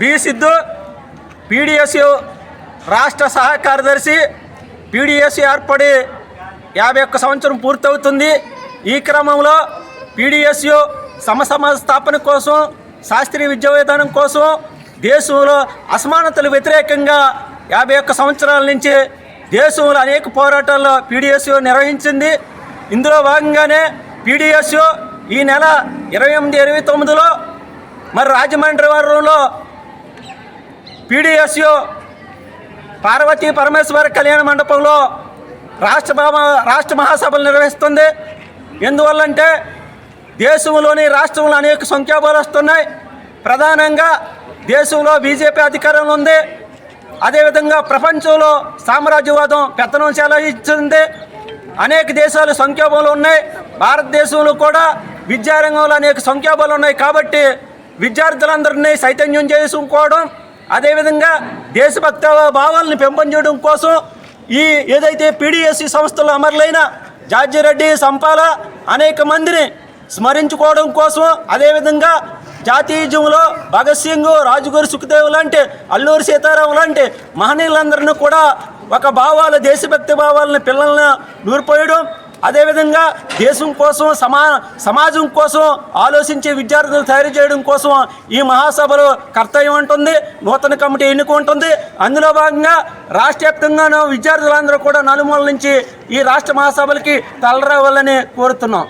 B Siddhu PDSU రాష్ట్ర సహాయ కార్యదర్శి. పీడిఎస్ ఏర్పడి యాభై ఒక్క సంవత్సరం పూర్తవుతుంది. ఈ క్రమంలో పీడిఎస్యు సమసమాజ స్థాపన కోసం శాస్త్రీయ విద్యా విధానం కోసం దేశంలో అసమానతలు వ్యతిరేకంగా యాభై ఒక్క సంవత్సరాల నుంచి దేశంలో అనేక పోరాటాల్లో పీడిఎస్యు నిర్వహించింది. ఇందులో భాగంగానే పీడిఎస్యు ఈ నెల ఇరవై ఎనిమిది ఇరవై తొమ్మిదిలో మరి రాజమండ్రి వారంలో పీడిఎస్యు పార్వతీ పరమేశ్వర కళ్యాణ మండపంలో రాష్ట్ర రాష్ట్ర మహాసభలు నిర్వహిస్తుంది. ఎందువల్లంటే దేశంలోని రాష్ట్రంలో అనేక సంఖ్యాబలు వస్తున్నాయి. ప్రధానంగా దేశంలో బీజేపీ అధికారంలో ఉంది. అదేవిధంగా ప్రపంచంలో సామ్రాజ్యవాదం పెత్తనం చెలాయించింది అనేక దేశాలు సంక్షోభంలో ఉన్నాయి. భారతదేశంలో కూడా విద్యారంగంలో అనేక సంక్షోభాలు ఉన్నాయి. కాబట్టి విద్యార్థులందరినీ చైతన్యం చేసుకోవడం అదేవిధంగా దేశభక్త భావాలను పెంపొందించడం కోసం ఈ ఏదైతే పీడిఎస్సి సంస్థలు అమరులైన జార్జిరెడ్డి సంపాల అనేక మందిని స్మరించుకోవడం కోసం అదేవిధంగా జాతీయజంలో భగత్ సింగ్ రాజుగారు సుఖదేవ్ లాంటి అల్లూరి సీతారాం లాంటి మహనీయులందరినీ కూడా ఒక భావాలు దేశభక్తి భావాలను పిల్లల్ని నూరిపోయడం అదేవిధంగా దేశం కోసం సమా సమాజం కోసం ఆలోచించే విద్యార్థులు తయారు చేయడం కోసం ఈ మహాసభలో కర్తవ్యం ఉంటుంది నూతన కమిటీ ఎన్నిక ఉంటుంది. అందులో భాగంగా రాష్ట్ర వ్యాప్తంగా విద్యార్థులందరూ కూడా నలుమూల నుంచి ఈ రాష్ట్ర మహాసభలకి తలరావాలని కోరుతున్నాం.